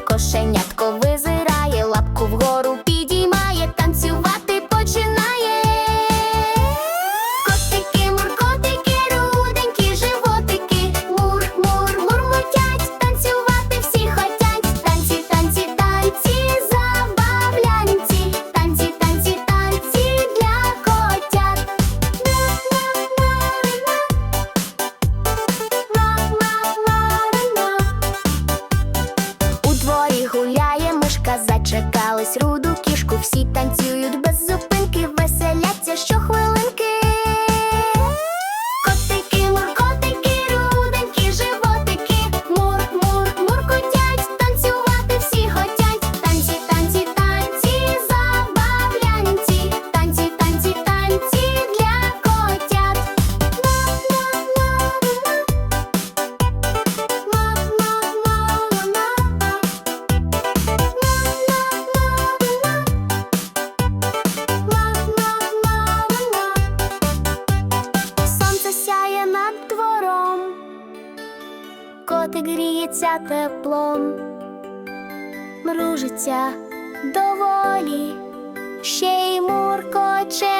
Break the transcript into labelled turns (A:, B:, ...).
A: кошеня всі танцюють без зупинки. Дотик гріється теплом, мружиться доволі, ще й муркоче.